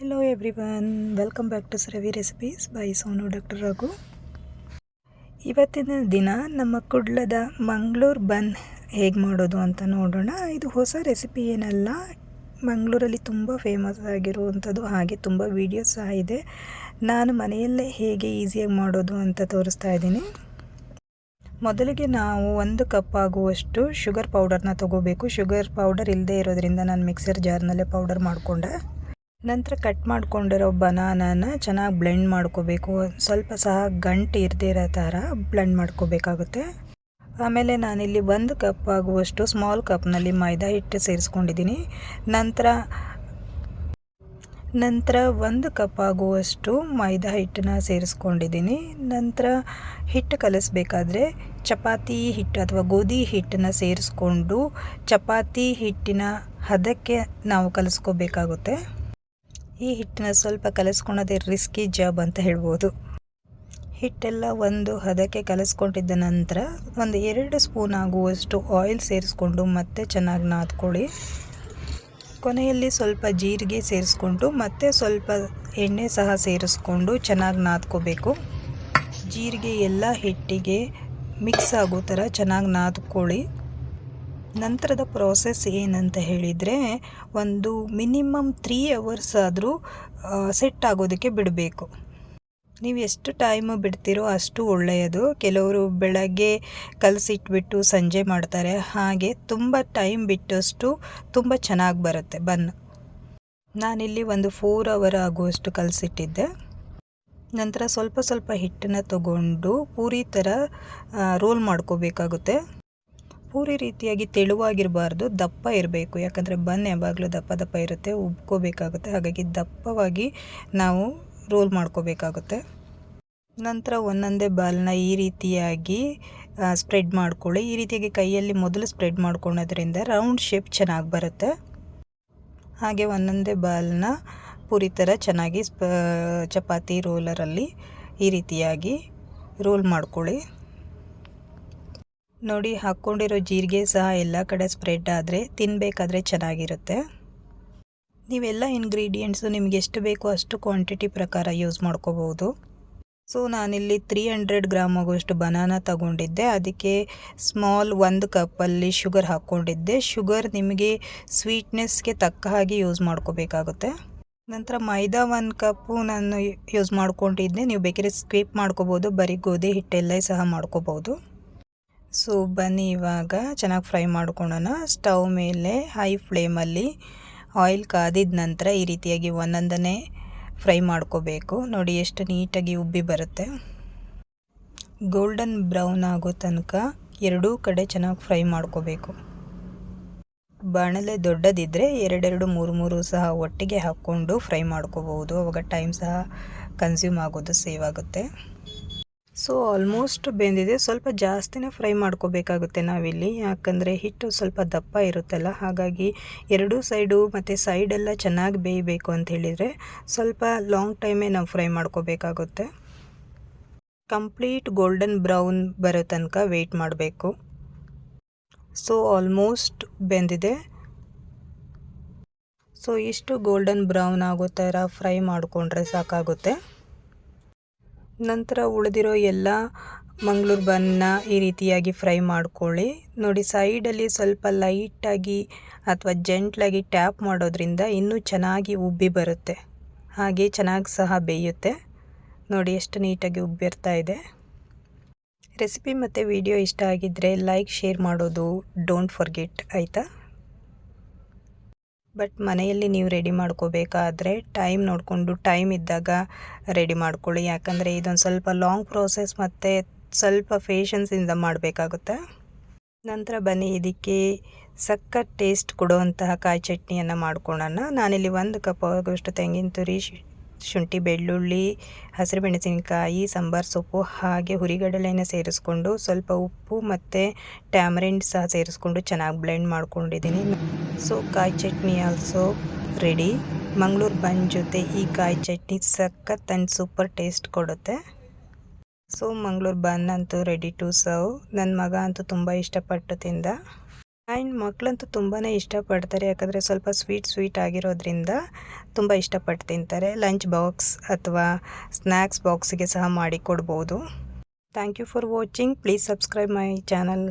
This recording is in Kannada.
Hello everyone welcome back to Ravi recipes by Sonu doctor Raghu ಇವತ್ತಿನ ದಿನ ನಮ್ಮ ಕುಡ್ಲದ ಮಂಗಳೂರು ಬನ್ ಹೇಗೆ ಮಾಡೋದು ಅಂತ ನೋಡೋಣ. ಇದು ಹೊಸ ರೆಸಿಪಿ ಏನಲ್ಲ, ಮಂಗಳೂರಲ್ಲಿ ತುಂಬ ಫೇಮಸ್ ಆಗಿರುವಂಥದ್ದು, ಹಾಗೆ ತುಂಬ ವೀಡಿಯೋಸ್ ಸಹ ಇದೆ. ನಾನು ಮನೆಯಲ್ಲೇ ಹೇಗೆ ಈಸಿಯಾಗಿ ಮಾಡೋದು ಅಂತ ತೋರಿಸ್ತಾ ಇದ್ದೀನಿ. ಮೊದಲಿಗೆ ನಾವು ಒಂದು ಕಪ್ ಆಗುವಷ್ಟು ಶುಗರ್ ಪೌಡರ್ನ ತೊಗೋಬೇಕು. ಶುಗರ್ ಪೌಡರ್ ಇಲ್ಲದೆ ಇರೋದ್ರಿಂದ ನಾನು ಮಿಕ್ಸರ್ ಜಾರ್ನಲ್ಲೇ ಪೌಡರ್ ಮಾಡಿಕೊಂಡೆ. ನಂತರ ಕಟ್ ಮಾಡ್ಕೊಂಡಿರೋ ಬನಾನನ ಚೆನ್ನಾಗಿ ಬ್ಲೆಂಡ್ ಮಾಡ್ಕೋಬೇಕು. ಸ್ವಲ್ಪ ಸಹ ಗಂಟು ಇರದೇ ಇರೋ ಥರ ಬ್ಲೆಂಡ್ ಮಾಡ್ಕೋಬೇಕಾಗುತ್ತೆ. ಆಮೇಲೆ ನಾನಿಲ್ಲಿ ಒಂದು ಕಪ್ ಆಗುವಷ್ಟು ಸ್ಮಾಲ್ ಕಪ್ನಲ್ಲಿ ಮೈದಾ ಹಿಟ್ಟು ಸೇರಿಸ್ಕೊಂಡಿದ್ದೀನಿ. ನಂತರ ನಂತರ ಒಂದು ಕಪ್ ಆಗುವಷ್ಟು ಮೈದಾ ಹಿಟ್ಟನ್ನ ಸೇರಿಸ್ಕೊಂಡಿದ್ದೀನಿ. ನಂತರ ಹಿಟ್ಟು ಕಲಿಸ್ಬೇಕಾದ್ರೆ ಚಪಾತಿ ಹಿಟ್ಟು ಅಥವಾ ಗೋಧಿ ಹಿಟ್ಟನ್ನ ಸೇರಿಸ್ಕೊಂಡು ಚಪಾತಿ ಹಿಟ್ಟಿನ ಹದಕ್ಕೆ ನಾವು ಕಲಿಸ್ಕೋಬೇಕಾಗುತ್ತೆ. ಈ ಹಿಟ್ಟನ್ನ ಸ್ವಲ್ಪ ಕಲಿಸ್ಕೊಳೋದೇ ರಿಸ್ಕಿ ಜಾಬ್ ಅಂತ ಹೇಳ್ಬೋದು. ಹಿಟ್ಟೆಲ್ಲ ಒಂದು ಹದಕ್ಕೆ ಕಲಸ್ಕೊಂಡಿದ್ದ ನಂತರ ಒಂದು ಎರಡು ಸ್ಪೂನ್ ಆಗುವಷ್ಟು ಆಯಿಲ್ ಸೇರಿಸ್ಕೊಂಡು ಮತ್ತೆ ಚೆನ್ನಾಗಿ ನಾದ್ಕೊಳ್ಳಿ. ಕೊನೆಯಲ್ಲಿ ಸ್ವಲ್ಪ ಜೀರಿಗೆ ಸೇರಿಸ್ಕೊಂಡು ಮತ್ತೆ ಸ್ವಲ್ಪ ಎಣ್ಣೆ ಸಹ ಸೇರಿಸ್ಕೊಂಡು ಚೆನ್ನಾಗಿ ನಾದ್ಕೋಬೇಕು. ಜೀರಿಗೆ ಎಲ್ಲ ಹಿಟ್ಟಿಗೆ ಮಿಕ್ಸ್ ಆಗೋ ಥರ ಚೆನ್ನಾಗಿ ನಾದ್ಕೊಳ್ಳಿ. ನಂತರದ ಪ್ರೋಸೆಸ್ ಏನಂತ ಹೇಳಿದರೆ, ಒಂದು ಮಿನಿಮಮ್ ತ್ರೀ ಅವರ್ಸ್ ಆದರೂ ಸೆಟ್ ಆಗೋದಕ್ಕೆ ಬಿಡಬೇಕು. ನೀವು ಎಷ್ಟು ಟೈಮ್ ಬಿಡ್ತೀರೋ ಅಷ್ಟು ಒಳ್ಳೆಯದು. ಕೆಲವರು ಬೆಳಗ್ಗೆ ಕಲಸಿಟ್ಬಿಟ್ಟು ಸಂಜೆ ಮಾಡ್ತಾರೆ. ಹಾಗೆ ತುಂಬ ಟೈಮ್ ಬಿಟ್ಟಷ್ಟು ತುಂಬ ಚೆನ್ನಾಗಿ ಬರುತ್ತೆ ಬನ್. ನಾನಿಲ್ಲಿ ಒಂದು ಫೋರ್ ಅವರ್ ಆಗುವಷ್ಟು ಕಲಸಿಟ್ಟಿದ್ದೆ. ನಂತರ ಸ್ವಲ್ಪ ಸ್ವಲ್ಪ ಹಿಟ್ಟನ್ನು ತಗೊಂಡು ಪೂರಿ ಥರ ರೋಲ್ ಮಾಡ್ಕೋಬೇಕಾಗುತ್ತೆ. ಪೂರಿ ರೀತಿಯಾಗಿ ತೆಳುವಾಗಿರಬಾರ್ದು, ದಪ್ಪ ಇರಬೇಕು. ಯಾಕಂದರೆ ಬನ್ ಯಾವಾಗಲೂ ದಪ್ಪ ದಪ್ಪ ಇರುತ್ತೆ, ಉಬ್ಕೋಬೇಕಾಗುತ್ತೆ. ಹಾಗಾಗಿ ದಪ್ಪವಾಗಿ ನಾವು ರೋಲ್ ಮಾಡ್ಕೋಬೇಕಾಗುತ್ತೆ. ನಂತರ ಒಂದೊಂದೇ ಬಾಲ್ನ ಈ ರೀತಿಯಾಗಿ ಸ್ಪ್ರೆಡ್ ಮಾಡ್ಕೊಳ್ಳಿ. ಈ ರೀತಿಯಾಗಿ ಕೈಯಲ್ಲಿ ಮೊದಲು ಸ್ಪ್ರೆಡ್ ಮಾಡ್ಕೊಳ್ಳೋದ್ರಿಂದ ರೌಂಡ್ ಶೇಪ್ ಚೆನ್ನಾಗಿ ಬರುತ್ತೆ. ಹಾಗೆ ಒಂದೊಂದೇ ಬಾಲ್ನ ಪೂರಿ ಥರ ಚೆನ್ನಾಗಿ ಚಪಾತಿ ರೋಲರಲ್ಲಿ ಈ ರೀತಿಯಾಗಿ ರೋಲ್ ಮಾಡ್ಕೊಳ್ಳಿ. ನೋಡಿ, ಹಾಕ್ಕೊಂಡಿರೋ ಜೀರಿಗೆ ಸಹ ಎಲ್ಲ ಕಡೆ ಸ್ಪ್ರೆಡ್ ಆದರೆ ತಿನ್ನಬೇಕಾದ್ರೆ ಚೆನ್ನಾಗಿರುತ್ತೆ. ನೀವೆಲ್ಲ ಇಂಗ್ರೀಡಿಯೆಂಟ್ಸು ನಿಮ್ಗೆ ಎಷ್ಟು ಬೇಕೋ ಅಷ್ಟು ಕ್ವಾಂಟಿಟಿ ಪ್ರಕಾರ ಯೂಸ್ ಮಾಡ್ಕೋಬೋದು ಸೊ ನಾನಿಲ್ಲಿ ತ್ರೀ ಹಂಡ್ರೆಡ್ ಗ್ರಾಮ್ ಆಗುವಷ್ಟು ಬನಾನ ತಗೊಂಡಿದ್ದೆ. ಅದಕ್ಕೆ ಸ್ಮಾಲ್ ಒಂದು ಕಪ್ಪಲ್ಲಿ ಶುಗರ್ ಹಾಕ್ಕೊಂಡಿದ್ದೆ. ಶುಗರ್ ನಿಮಗೆ ಸ್ವೀಟ್ನೆಸ್ಗೆ ತಕ್ಕ ಹಾಗೆ ಯೂಸ್ ಮಾಡ್ಕೋಬೇಕಾಗುತ್ತೆ. ನಂತರ ಮೈದಾ ಒಂದು ಕಪ್ಪು ನಾನು ಯೂಸ್ ಮಾಡ್ಕೊಂಡಿದ್ದೆ. ನೀವು ಬೇಕಾದ್ರೆ ಸ್ಕಿಪ್ ಮಾಡ್ಕೋಬೋದು ಬರೀ ಗೋಧಿ ಹಿಟ್ಟೆಲ್ಲ ಸಹ ಮಾಡ್ಕೋಬೋದು ಸೊ ಬನ್ನಿ ಇವಾಗ, ಚೆನ್ನಾಗಿ ಫ್ರೈ ಮಾಡ್ಕೊಳ್ಳೋಣ. ಸ್ಟವ್ ಮೇಲೆ ಹೈ ಫ್ಲೇಮಲ್ಲಿ ಆಯಿಲ್ ಕಾದಿದ ನಂತರ ಈ ರೀತಿಯಾಗಿ ಒಂದೊಂದನೇ ಫ್ರೈ ಮಾಡ್ಕೋಬೇಕು. ನೋಡಿ ಎಷ್ಟು ನೀಟಾಗಿ ಉಬ್ಬಿ ಬರುತ್ತೆ. ಗೋಲ್ಡನ್ ಬ್ರೌನ್ ಆಗೋ ತನಕ ಎರಡೂ ಕಡೆ ಚೆನ್ನಾಗಿ ಫ್ರೈ ಮಾಡ್ಕೋಬೇಕು. ಬಾಣಲೆ ದೊಡ್ಡದಿದ್ದರೆ ಎರಡೆರಡು, ಮೂರು ಮೂರು ಸಹ ಒಟ್ಟಿಗೆ ಹಾಕ್ಕೊಂಡು ಫ್ರೈ ಮಾಡ್ಕೋಬಹುದು. ಅವಾಗ ಟೈಮ್ ಸಹ ಕನ್ಸ್ಯೂಮ್ ಆಗೋದು ಸೇವ್ ಆಗುತ್ತೆ. ಸೊ ಆಲ್ಮೋಸ್ಟ್ ಬೆಂದಿದೆ. ಸ್ವಲ್ಪ ಜಾಸ್ತಿನೇ ಫ್ರೈ ಮಾಡ್ಕೋಬೇಕಾಗುತ್ತೆ ನಾವಿಲ್ಲಿ. ಯಾಕಂದರೆ ಹಿಟ್ಟು ಸ್ವಲ್ಪ ದಪ್ಪ ಇರುತ್ತಲ್ಲ, ಹಾಗಾಗಿ ಎರಡೂ ಸೈಡು ಮತ್ತು ಸೈಡೆಲ್ಲ ಚೆನ್ನಾಗಿ ಬೇಯಬೇಕು ಅಂತ ಹೇಳಿದರೆ ಸ್ವಲ್ಪ ಲಾಂಗ್ ಟೈಮೇ ನಾವು ಫ್ರೈ ಮಾಡ್ಕೋಬೇಕಾಗುತ್ತೆ. ಕಂಪ್ಲೀಟ್ ಗೋಲ್ಡನ್ ಬ್ರೌನ್ ಬರೋ ತನಕ ವೆಯ್ಟ್ ಮಾಡಬೇಕು. ಸೊ ಆಲ್ಮೋಸ್ಟ್ ಬೆಂದಿದೆ. ಸೊ ಇಷ್ಟು ಗೋಲ್ಡನ್ ಬ್ರೌನ್ ಆಗೋ ಥರ ಫ್ರೈ ಮಾಡಿಕೊಂಡ್ರೆ ಸಾಕಾಗುತ್ತೆ. ನಂತರ ಉಳಿದಿರೋ ಎಲ್ಲ ಮಂಗಳೂರು ಬನ್ನ ಈ ರೀತಿಯಾಗಿ ಫ್ರೈ ಮಾಡ್ಕೊಳ್ಳಿ. ನೋಡಿ, ಸೈಡಲ್ಲಿ ಸ್ವಲ್ಪ ಲೈಟಾಗಿ ಅಥವಾ ಜೆಂಟ್ಲಾಗಿ ಟ್ಯಾಪ್ ಮಾಡೋದ್ರಿಂದ ಇನ್ನೂ ಚೆನ್ನಾಗಿ ಉಬ್ಬಿ ಬರುತ್ತೆ. ಹಾಗೆ ಚೆನ್ನಾಗಿ ಸಹ ಬೇಯುತ್ತೆ. ನೋಡಿ, ಎಷ್ಟು ನೀಟಾಗಿ ಉಬ್ಬಿರ್ತಾ ಇದೆ. ರೆಸಿಪಿ ಮತ್ತು ವಿಡಿಯೋ ಇಷ್ಟ ಆಗಿದ್ದರೆ ಲೈಕ್, ಶೇರ್ ಮಾಡೋದು ಡೋಂಟ್ ಫರ್ಗೆಟ್, ಆಯಿತಾ? ಬಟ್ ಮನೆಯಲ್ಲಿ ನೀವು ರೆಡಿ ಮಾಡ್ಕೋಬೇಕಾದ್ರೆ ಟೈಮ್ ನೋಡಿಕೊಂಡು ಟೈಮ್ ಇದ್ದಾಗ ರೆಡಿ ಮಾಡ್ಕೊಳ್ಳಿ. ಯಾಕಂದರೆ ಇದೊಂದು ಸ್ವಲ್ಪ ಲಾಂಗ್ ಪ್ರೋಸೆಸ್ ಮತ್ತು ಸ್ವಲ್ಪ ಫೇಷನ್ಸಿಂದ ಮಾಡಬೇಕಾಗುತ್ತೆ. ನಂತರ ಬನ್ನಿ, ಇದಕ್ಕೆ ಸಖತ್ ಟೇಸ್ಟ್ ಕೊಡುವಂತಹ ಕಾಯಿ ಚಟ್ನಿಯನ್ನು ಮಾಡ್ಕೊಳ್ಳೋಣ. ನಾನಿಲ್ಲಿ ಒಂದು ಕಪ್ ಆಗೋಷ್ಟು ತೆಂಗಿನ ತುರಿ ಶುಂಠಿ, ಬೆಳ್ಳುಳ್ಳಿ ಹಸಿರು ಮೆಣಸಿನಕಾಯಿ ಸಾಂಬಾರು ಸೊಪ್ಪು ಹಾಗೆ ಹುರಿಗಡಲೆಯನ್ನು ಸೇರಿಸ್ಕೊಂಡು ಸ್ವಲ್ಪ ಉಪ್ಪು ಮತ್ತು ಟ್ಯಾಮರಿಂಡ್ ಸಹ ಸೇರಿಸ್ಕೊಂಡು ಚೆನ್ನಾಗಿ ಬ್ಲೆಂಡ್ ಮಾಡ್ಕೊಂಡಿದ್ದೀನಿ. ಸೊ ಕಾಯಿ chutney also ready Mangaluru bun ಜೊತೆ ಈ ಕಾಯಿ ಚಟ್ನಿ ಸಖತ್ ಆ್ಯಂಡ್ ಸೂಪರ್ ಟೇಸ್ಟ್ ಕೊಡುತ್ತೆ. ಸೊ ಮಂಗಳೂರು ಬನ್ ಅಂತೂ ರೆಡಿ ಟು ಸರ್ವ್ ನನ್ನ ಮಗ ಅಂತೂ ತುಂಬ ಇಷ್ಟಪಟ್ಟು ತಿಂದ. ಆ್ಯಂಡ್ ಮಕ್ಕಳಂತೂ ತುಂಬಾ ಇಷ್ಟಪಡ್ತಾರೆ. ಯಾಕಂದರೆ ಸ್ವಲ್ಪ ಸ್ವೀಟ್ ಸ್ವೀಟ್ ಆಗಿರೋದ್ರಿಂದ ತುಂಬ ಇಷ್ಟಪಟ್ಟು ತಿಂತಾರೆ. ಲಂಚ್ ಬಾಕ್ಸ್ ಅಥವಾ ಸ್ನ್ಯಾಕ್ಸ್ ಬಾಕ್ಸಿಗೆ ಸಹ ಮಾಡಿ ಕೊಡ್ಬೋದು. Thank you for watching. Please subscribe my channel.